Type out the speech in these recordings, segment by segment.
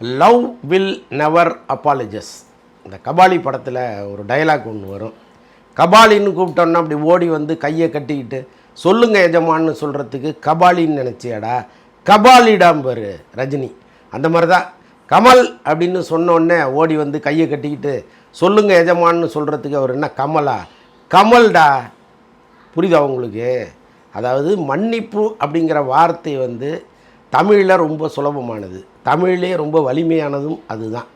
Love will never அப்பாலஜஸ் இந்த கபாலி படத்தில் ஒரு டயலாக் ஒன்று வரும். கபாலின்னு கூப்பிட்டோன்னா அப்படி ஓடி வந்து கையை கட்டிக்கிட்டு சொல்லுங்க எஜமான்னு சொல்கிறதுக்கு கபாலின்னு நினச்சியாடா? கபாலிடாம் பாரு ரஜினி. அந்த மாதிரி தான் கமல் அப்படின்னு சொன்னோடனே ஓடி வந்து கையை கட்டிக்கிட்டு சொல்லுங்க எஜமான்னு சொல்கிறதுக்கு அவர் என்ன கமலா? கமல்டா? புரியுதா உங்களுக்கு? அதாவது மன்னிப்பு அப்படிங்கிற வார்த்தை வந்து தமிழில் ரொம்ப சுலபமானது. தமிழ்லே ரொம்ப வலிமையானதும் அதுதான்.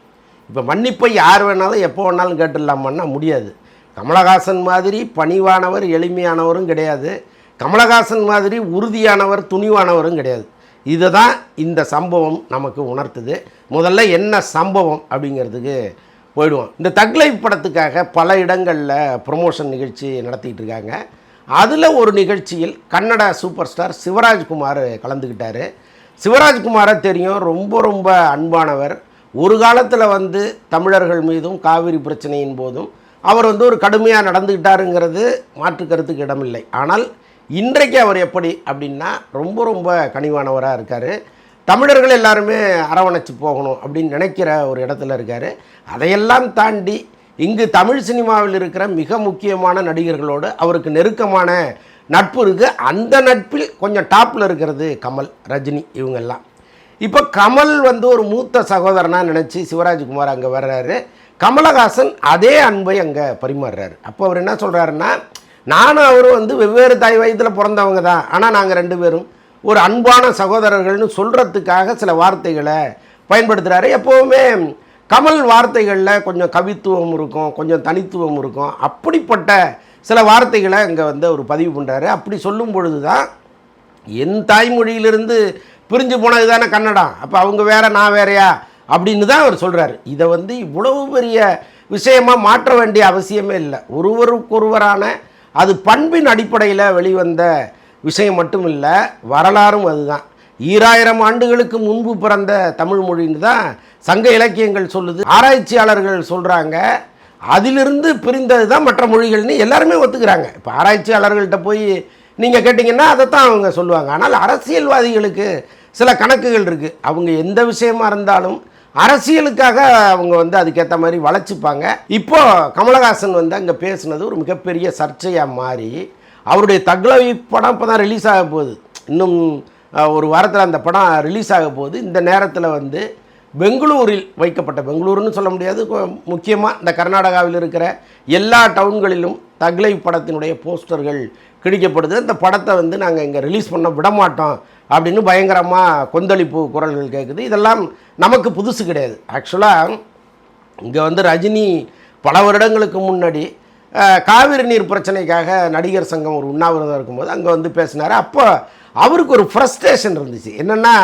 இப்போ மன்னிப்பை யார் வேணாலும் எப்போ வேணாலும் கேட்டுடலாமான்னா முடியாது. கமலஹாசன் மாதிரி பணிவானவர் எளிமையானவரும் கிடையாது. கமலஹாசன் மாதிரி உறுதியானவர் துணிவானவரும் கிடையாது. இதை தான் இந்த சம்பவம் நமக்கு உணர்த்துது. முதல்ல என்ன சம்பவம் அப்படிங்கிறதுக்கு போயிடுவோம். இந்த தக்லைஃப் படத்துக்காக பல இடங்களில் ப்ரொமோஷன் நிகழ்ச்சி நடத்திக்கிட்டு இருக்காங்க. அதில் ஒரு நிகழ்ச்சியில் கன்னட சூப்பர் ஸ்டார் சிவராஜ்குமார் கலந்துக்கிட்டார் சிவராஜ்குமாரை தெரியும். ரொம்ப ரொம்ப அன்பானவர். ஒரு காலத்தில் வந்து தமிழர்கள் மீதும் காவிரி பிரச்சனையின் போதும் அவர் வந்து ஒரு கடுமையாக நடந்துக்கிட்டாருங்கிறது மாற்று கருத்துக்கு இடமில்லை. ஆனால் இன்றைக்கு அவர் எப்படி அப்படின்னா ரொம்ப ரொம்ப கனிவானவராக இருக்கார். தமிழர்கள் எல்லாருமே அரவணைச்சு போகணும் அப்படின்னு நினைக்கிற ஒரு இடத்துல இருக்கார். அதையெல்லாம் தாண்டி இங்கு தமிழ் சினிமாவில் இருக்கிற மிக முக்கியமான நடிகர்களோடு அவருக்கு நெருக்கமான நட்பு இருக்குது அந்த நட்பில் கொஞ்சம் டாப்பில் இருக்கிறது கமல் ரஜினி இவங்கெல்லாம். இப்போ கமல் வந்து ஒரு மூத்த சகோதரனாக நினச்சி சிவராஜ்குமார் அங்கே வர்றாரு. கமலஹாசன் அதே அன்பை அங்கே பரிமாறுறாரு. அப்போ அவர் என்ன சொல்கிறாருன்னா நானும் அவரும் வந்து வெவ்வேறு தாய் வயதில் பிறந்தவங்க தான். ஆனால் நாங்கள் ரெண்டு பேரும் ஒரு அன்பான சகோதரர்கள்னு சொல்கிறதுக்காக சில வார்த்தைகளை பயன்படுத்துகிறாரு எப்போவுமே கமல் வார்த்தைகளில் கொஞ்சம் கவித்துவம் இருக்கும் கொஞ்சம் தனித்துவம் இருக்கும். அப்படிப்பட்ட சில வார்த்தைகளை அங்கே வந்து அவர் பதிவு பண்ணுறாரு அப்படி சொல்லும் பொழுது தான் என் தாய்மொழியிலிருந்து பிரிஞ்சு போனது தானே கன்னடம்? அப்போ அவங்க வேற நான் வேறையா? அப்படின்னு தான் அவர் சொல்கிறாரு இதை வந்து இவ்வளவு பெரிய விஷயமாக மாற்ற வேண்டிய அவசியமே இல்லை. ஒருவருக்கொருவரான அது பண்பின் அடிப்படையில் வெளிவந்த விஷயம் மட்டும் இல்லை வரலாறும் அதுதான். ஈராயிரம் ஆண்டுகளுக்கு முன்பு பிறந்த தமிழ் மொழின்னு தான் சங்க இலக்கியங்கள் சொல்லுது. ஆராய்ச்சியாளர்கள் சொல்கிறாங்க அதிலிருந்து பிரிந்தது தான் மற்ற மொழிகள்னு எல்லாருமே ஒத்துக்கிறாங்க. இப்போ ஆராய்ச்சியாளர்கள்ட்ட போய் நீங்கள் கேட்டிங்கன்னா அதை தான் அவங்க சொல்லுவாங்க. ஆனால் அரசியல்வாதிகளுக்கு சில கணக்குகள் இருக்குது அவங்க எந்த விஷயமா இருந்தாலும் அரசியலுக்காக அவங்க வந்து அதுக்கேற்ற மாதிரி வளைச்சிப்பாங்க இப்போது கமலஹாசன் வந்து அங்கே பேசுனது ஒரு மிகப்பெரிய சர்ச்சையாக மாறி அவருடைய தக்லவி படம் இப்போ தான் ரிலீஸ் ஆக போகுது. இன்னும் ஒரு வாரத்தில் அந்த படம் ரிலீஸ் ஆக போகுது. இந்த நேரத்தில் வந்து பெங்களூரில் வைக்கப்பட்ட பெங்களூருன்னு சொல்ல முடியாது முக்கியமாக இந்த கர்நாடகாவில் இருக்கிற எல்லா டவுன்களிலும் தக்லை படத்தினுடைய போஸ்டர்கள் கிழிக்கப்படுது. இந்த படத்தை வந்து நாங்கள் இங்கே ரிலீஸ் பண்ண விடமாட்டோம் அப்படின்னு பயங்கரமாக கொந்தளிப்பு குரல்கள் கேட்குது இதெல்லாம் நமக்கு புதுசு கிடையாது. ஆக்சுவலாக இங்கே வந்து ரஜினி பல வருடங்களுக்கு முன்னாடி காவிரி நீர் பிரச்சனைக்காக நடிகர் சங்கம் ஒரு உண்ணாவிரதம் இருக்கும்போது அங்கே வந்து பேசினார். அப்போ அவருக்கு ஒரு ஃப்ரஸ்ட்ரேஷன் இருந்துச்சு. என்னென்னா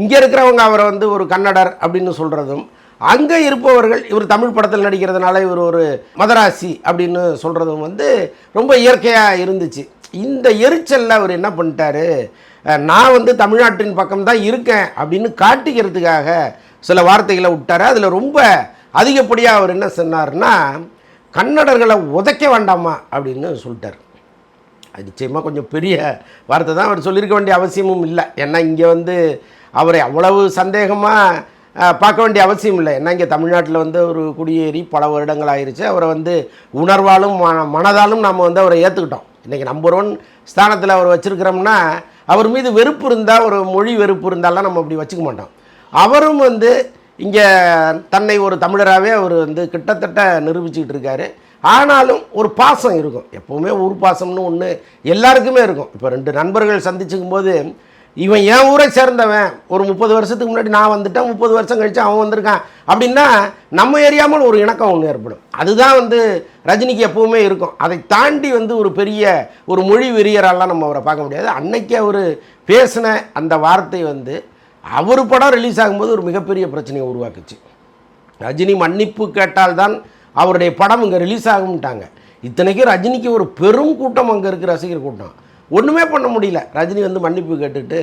இங்கே இருக்கிறவங்க அவரை வந்து ஒரு கன்னடர் அப்படின்னு சொல்கிறதும் அங்கே இருப்பவர்கள் இவர் தமிழ் படத்தில் நடிக்கிறதுனால இவர் ஒரு மதராசி அப்படின்னு சொல்கிறதும் வந்து ரொம்ப இயற்கையாக இருந்துச்சு. இந்த எரிச்சலில் அவர் என்ன பண்ணிட்டாரு? நான் வந்து தமிழ்நாட்டின் பக்கம் தான் இருக்கேன் அப்படின்னு காட்டிக்கிறதுக்காக சில வார்த்தைகளை விட்டார். அதில் ரொம்ப அதிகப்படியாக அவர் என்ன சொன்னார்னா கன்னடர்களை உதைக்க வேண்டாமா? அப்படின்னு சொல்லிட்டார். அது நிச்சயமாக கொஞ்சம் பெரிய வார்த்தை தான். அவர் சொல்லியிருக்க வேண்டிய அவசியமும் இல்லை. ஏன்னா இங்கே வந்து அவரை அவ்வளவு சந்தேகமாக பார்க்க வேண்டிய அவசியம் இல்லை. ஏன்னா இங்கே தமிழ்நாட்டில் வந்து ஒரு குடியேறி பல வருடங்கள் ஆயிடுச்சு அவரை வந்து உணர்வாலும் மன மனதாலும் நம்ம வந்து அவரை ஏற்றுக்கிட்டோம் இன்றைக்கி நம்பர் ஒன் ஸ்தானத்தில் அவர் வச்சுருக்கிறோம்னா அவர் மீது வெறுப்பு இருந்தால் ஒரு மொழி வெறுப்பு இருந்தாலாம் நம்ம அப்படி வச்சுக்க மாட்டோம். அவரும் வந்து இங்கே தன்னை ஒரு தமிழராகவே அவர் வந்து கிட்டத்தட்ட நிரூபிச்சுக்கிட்டு இருக்காரு. ஆனாலும் ஒரு பாசம் இருக்கும். எப்போவுமே ஊர் பாசம்னு ஒன்று எல்லாருக்குமே இருக்கும். இப்போ ரெண்டு நண்பர்கள் சந்திச்சுக்கும் போது இவன் என் ஊரை சேர்ந்தவன். ஒரு முப்பது வருஷத்துக்கு முன்னாடி நான் வந்துட்டேன் முப்பது வருஷம் கழிச்சு அவன் வந்திருக்கான். அப்படின்னா நம்ம ஏரியாமல் ஒரு இணக்கம் ஒன்று ஏற்படும். அதுதான் வந்து ரஜினிக்கு எப்பவுமே இருக்கும். அதை தாண்டி வந்து ஒரு பெரிய ஒரு மொழி வெறியரெல்லாம் நம்ம அவரை பார்க்க முடியாது. அன்னைக்கு அவர் பேசின அந்த வார்த்தை வந்து அவர் படம் ரிலீஸ் ஆகும்போது ஒரு மிகப்பெரிய பிரச்சனையை உருவாக்குச்சு. ரஜினி மன்னிப்பு கேட்டால்தான் அவருடைய படம் இங்கே ரிலீஸ் ஆகும்ட்டாங்க. இத்தனைக்கும் ரஜினிக்கு ஒரு பெரும் கூட்டம் அங்கே இருக்குது ரசிகர் கூட்டம். ஒன்றுமே பண்ண முடியல. ரஜினி வந்து மன்னிப்பு கேட்டுட்டு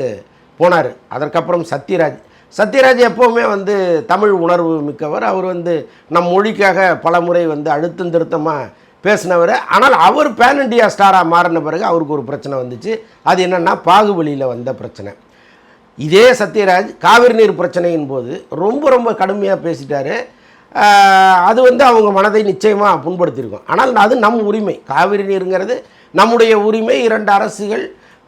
போனார். அதற்கப்புறம் சத்யராஜ். சத்யராஜ் எப்போவுமே வந்து தமிழ் உணர்வு மிக்கவர். அவர் வந்து நம் மொழிக்காக பல முறை வந்து அழுத்தம் திருத்தமாக பேசினவர். ஆனால் அவர் பேன் இண்டியா ஸ்டாராக மாறின பிறகு அவருக்கு ஒரு பிரச்சனை வந்துச்சு. அது என்னென்னா பாகுபலியில் வந்த பிரச்சனை. இதே சத்யராஜ் காவிரி நீர் பிரச்சனையின் போது ரொம்ப ரொம்ப கடுமையாக பேசிட்டார். அது வந்து அவங்க மனதை நிச்சயமாக புண்படுத்தியிருக்கும் ஆனால் அது நம் உரிமை. காவிரி நீருங்கிறது நம்முடைய உரிமை இரண்டு அரசுகள்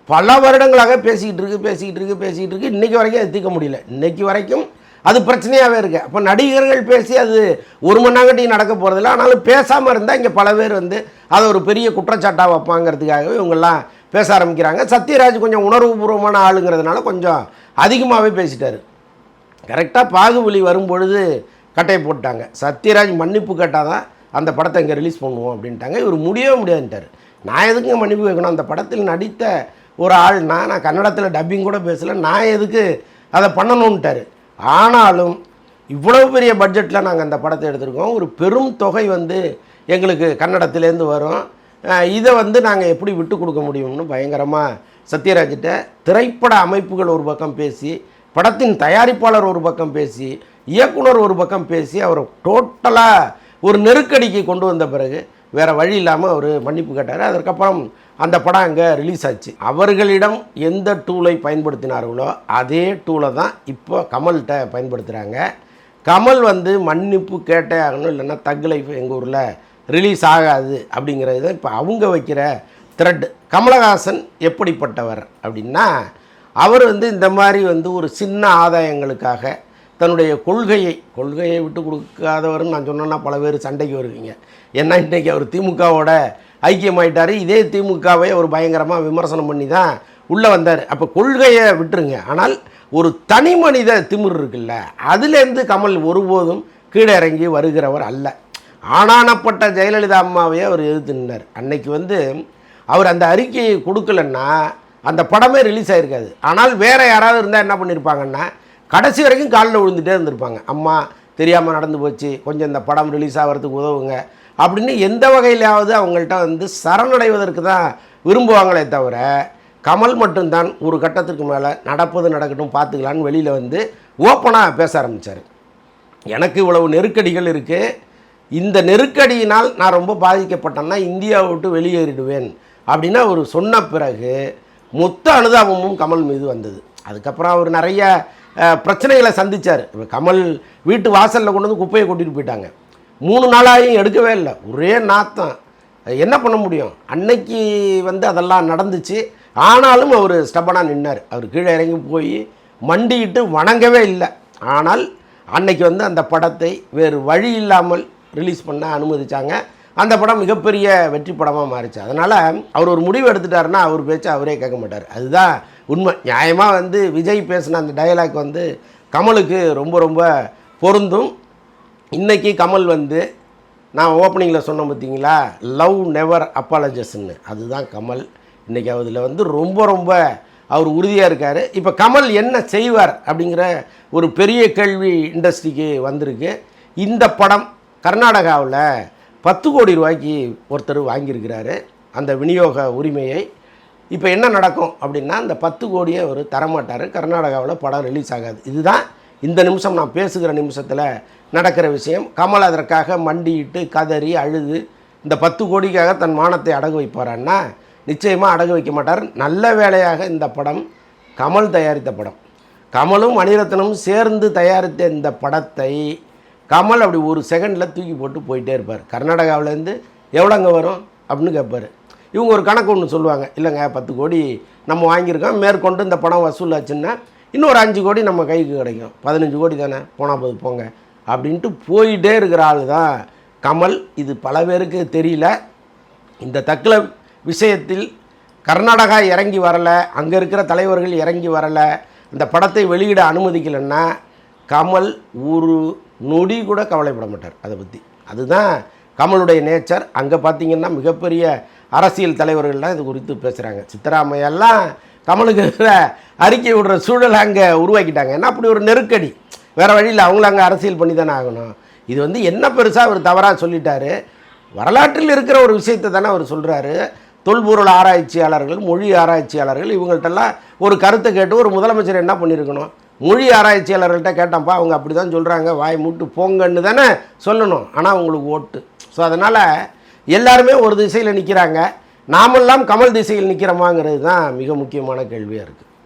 பல வருடங்களாக பேசிக்கிட்டு இருக்கு பேசிக்கிட்டு இருக்கு பேசிக்கிட்டு இருக்கு. இன்றைக்கி வரைக்கும் அது தீர்க்க முடியல. இன்னைக்கு வரைக்கும் அது பிரச்சனையாகவே இருக்குது அப்போ நடிகர்கள் பேசி அது ஒரு மணி நேரங்கட்டி நடக்க போகிறதில்ல ஆனாலும் பேசாமல் இருந்தால் இங்கே பல பேர் வந்து அதை ஒரு பெரிய குற்றச்சாட்டாக வைப்பாங்கிறதுக்காகவே இவங்கெல்லாம் பேச ஆரம்பிக்கிறாங்க. சத்யராஜ் கொஞ்சம் உணர்வுபூர்வமான ஆளுங்கிறதுனால கொஞ்சம் அதிகமாகவே பேசிட்டார். கரெக்டாக பாகுபலி வரும்பொழுது கட்டையை போட்டாங்க. சத்யராஜ் மன்னிப்பு கேட்டால் தான் அந்த படத்தை இங்கே ரிலீஸ் பண்ணுவோம் அப்படின்ட்டாங்க. இவர் முடியவே முடியாதுன்ட்டார். நான் எதுக்குங்க மன்னிப்பு கேட்கணும்? அந்த படத்தில் நடித்த ஒரு ஆள்னா நான் கன்னடத்தில் டப்பிங் கூட பேசலை நான் எதுக்கு அதை பண்ணணுன்ட்டார் ஆனாலும் இவ்வளவு பெரிய பட்ஜெட்டில் நாங்கள் அந்த படத்தை எடுத்திருக்கோம். ஒரு பெரும் தொகை வந்து எங்களுக்கு கன்னடத்துலேருந்து வரும். இதை வந்து நாங்கள் எப்படி விட்டு கொடுக்க முடியும்னு பயங்கரமாக சத்யராஜிட்ட திரைப்பட அமைப்புகள் ஒரு பக்கம் பேசி படத்தின் தயாரிப்பாளர் ஒரு பக்கம் பேசி இயக்குனர் ஒரு பக்கம் பேசி அவரை டோட்டலாக ஒரு நெருக்கடிக்கு கொண்டு வந்த பிறகு வேறு வழி இல்லாமல் அவர் மன்னிப்பு கேட்டார். அதற்கப்புறம் அந்த படம் அங்கே ரிலீஸ் ஆச்சு. அவர்களிடம் எந்த டூலை பயன்படுத்தினார்களோ அதே டூலை தான் இப்போ கமல்கிட்ட பயன்படுத்துகிறாங்க கமல் வந்து மன்னிப்பு கேட்டே ஆகணும் இல்லைன்னா தக் லைஃப் எங்கள் ஊரில் ரிலீஸ் ஆகாது அப்படிங்கிறது தான் இப்போ அவங்க வைக்கிற த்ரெட் கமலஹாசன் எப்படிப்பட்டவர் அப்படின்னா அவர் வந்து இந்த மாதிரி வந்து ஒரு சின்ன ஆதாயங்களுக்காக தன்னுடைய கொள்கையை கொள்கையை விட்டு கொடுக்காதவர்னு நான் சொன்னேன்னா பல பேர் சண்டைக்கு வருவீங்க. ஏன்னா இன்றைக்கி அவர் திமுகவோட ஐக்கியமாயிட்டார். இதே திமுகவை அவர் பயங்கரமாக விமர்சனம் பண்ணி தான் உள்ளே வந்தார். அப்போ கொள்கையை விட்டுருங்க. ஆனால் ஒரு தனி மனித திமிர் இருக்குல்ல அதுலேருந்து கமல் ஒருபோதும் கீழே இறங்கி வருகிறவர் அல்ல. ஆனானப்பட்ட ஜெயலலிதா அம்மாவையே அவர் எதிர்த்து நின்றார் அன்னைக்கு வந்து அவர் அந்த அறிக்கையை கொடுக்கலன்னா அந்த படமே ரிலீஸ் ஆகிருக்காது ஆனால் வேறு யாராவது இருந்தால் என்ன பண்ணியிருப்பாங்கன்னா கடைசி வரைக்கும் காலில் விழுந்துட்டே இருந்திருப்பாங்க. அம்மா தெரியாமல் நடந்து போச்சு கொஞ்சம் இந்த படம் ரிலீஸ் ஆகிறதுக்கு உதவுங்க அப்படின்னு எந்த வகையிலாவது அவங்கள்ட்ட வந்து சரணடைவதற்கு தான் விரும்புவாங்களே தவிர கமல் மட்டும்தான் ஒரு கட்டத்துக்கு மேலே நடப்பது நடக்கட்டும் பார்த்துக்கலான்னு வெளியில் வந்து ஓப்பனாக பேச ஆரம்பித்தார் எனக்கு இவ்வளவு நெருக்கடிகள் இருக்குது இந்த நெருக்கடியினால் நான் ரொம்ப பாதிக்கப்பட்டேன்னா இந்தியாவை விட்டு வெளியேறிடுவேன் அப்படின்னு அவர் சொன்ன பிறகு மொத்த அனுதாபமும் கமல் மீது வந்தது. அதுக்கப்புறம் அவர் நிறைய பிரச்சனைகளை சந்திச்சார். இப்போ கமல் வீட்டு வாசலில் கொண்டு வந்து குப்பையை கொட்டிட்டு போயிட்டாங்க. மூணு நாளாயும் எடுக்கவே இல்லை. ஒரே நாத்தம். என்ன பண்ண முடியும்? அன்னைக்கு வந்து அதெல்லாம் நடந்துச்சு. ஆனாலும் அவர் ஸ்டப்பனாக நின்னார். அவர் கீழே இறங்கி போய் மண்டிக்கிட்டு வணங்கவே இல்லை. ஆனால் அன்னைக்கு வந்து அந்த படத்தை வேறு வழி இல்லாமல் ரிலீஸ் பண்ண அனுமதிச்சாங்க. அந்த படம் மிகப்பெரிய வெற்றி படமாக மாறிச்சு. அதனால் அவர் ஒரு முடிவு எடுத்துட்டாருன்னா அவர் பேச்சு அவரே கேட்க மாட்டார். அதுதான் உண்மை. நியாயமாக வந்து விஜய் பேசின அந்த டயலாக் வந்து கமலுக்கு ரொம்ப ரொம்ப பொருந்தும். இன்றைக்கி கமல் வந்து நான் ஓப்பனிங்கில் சொன்னேன் பார்த்தீங்களா? லவ் நெவர் அப்பாலஜஸ்ன்னு அதுதான் கமல். இன்றைக்கி அதில் வந்து ரொம்ப ரொம்ப அவர் உறுதியாக இருக்கார். இப்போ கமல் என்ன செய்வார் அப்படிங்கிற ஒரு பெரிய கேள்வி இண்டஸ்ட்ரிக்கு வந்திருக்கு. இந்த படம் கர்நாடகாவில் பத்து கோடி ரூபாய்க்கு ஒருத்தர் வாங்கியிருக்கிறாரு அந்த விநியோக உரிமையை. இப்போ என்ன நடக்கும் அப்படின்னா அந்த பத்து கோடியை அவர் தரமாட்டார். கர்நாடகாவில் படம் ரிலீஸ் ஆகாது. இதுதான் இந்த நிமிஷம் நான் பேசுகிற நிமிஷத்தில் நடக்கிற விஷயம். கமல் அதற்காக மண்டியிட்டு கதறி அழுது இந்த பத்து கோடிக்காக தன் மானத்தை அடகு வைப்பாரான்னா நிச்சயமாக அடகு வைக்க மாட்டார். நல்ல வேளையாக இந்த படம் கமல் தயாரித்த படம். கமலும் மணிரத்னமும் சேர்ந்து தயாரித்த இந்த படத்தை கமல் அப்படி ஒரு செகண்டில் தூக்கி போட்டு போயிட்டே இருப்பார். கர்நாடகாவிலேருந்து எவ்வளோங்க வரும் அப்படின்னு கேட்பார். இவங்க ஒரு கணக்கு ஒன்று சொல்லுவாங்க. இல்லைங்க பத்து கோடி நம்ம வாங்கியிருக்கோம். மேற்கொண்டு இந்த படம் வசூலாச்சுன்னா இன்னொரு அஞ்சு கோடி நம்ம கைக்கு கிடைக்கும். பதினஞ்சு கோடி தானே? போனால் போது போங்க. அப்படின்ட்டு போயிட்டே இருக்கிற ஆள் தான் கமல். இது பல பேருக்கு தெரியல. இந்த தக்கல விஷயத்தில் கர்நாடகா இறங்கி வரலை. அங்கே இருக்கிற தலைவர்கள் இறங்கி வரலை. இந்த படத்தை வெளியிட அனுமதிக்கலைன்னா கமல் ஒரு நொடி கூட கவலைப்பட மாட்டார் அதை பற்றி அதுதான் கமலுடைய நேச்சர். அங்கே பார்த்தீங்கன்னா மிகப்பெரிய அரசியல் தலைவர்கள்லாம் இது குறித்து பேசுகிறாங்க சித்தராமையெல்லாம் கமலுக்கு அறிக்கை விடுற சூழலை அங்கே உருவாக்கிட்டாங்க. ஏன்னா அப்படி ஒரு நெருக்கடி? வேறு வழியில் அவங்கள அங்கே அரசியல் பண்ணி தானே ஆகணும். இது வந்து என்ன பெருசாக அவர் தவறாக சொல்லிட்டாரு? வரலாற்றில் இருக்கிற ஒரு விஷயத்தை தானே அவர் சொல்கிறாரு தொல்பொருள் ஆராய்ச்சியாளர்கள் மொழி ஆராய்ச்சியாளர்கள் இவங்கள்ட்டெல்லாம் ஒரு கருத்தை கேட்டு ஒரு முதலமைச்சர் என்ன பண்ணியிருக்கணும்? மொழி ஆராய்ச்சியாளர்கள்ட்ட கேட்டப்பா அவங்க அப்படி தான் சொல்கிறாங்க வாய் மூட்டு போங்கன்னு தானே சொல்லணும். ஆனால் அவங்களுக்கு ஓட்டு. ஸோ அதனால் எல்லாருமே ஒரு திசையில் நிற்கிறாங்க நாமெல்லாம் கமல் திசையில் நிற்கிறோமாங்கிறது தான் மிக முக்கியமான கேள்வியாக இருக்குது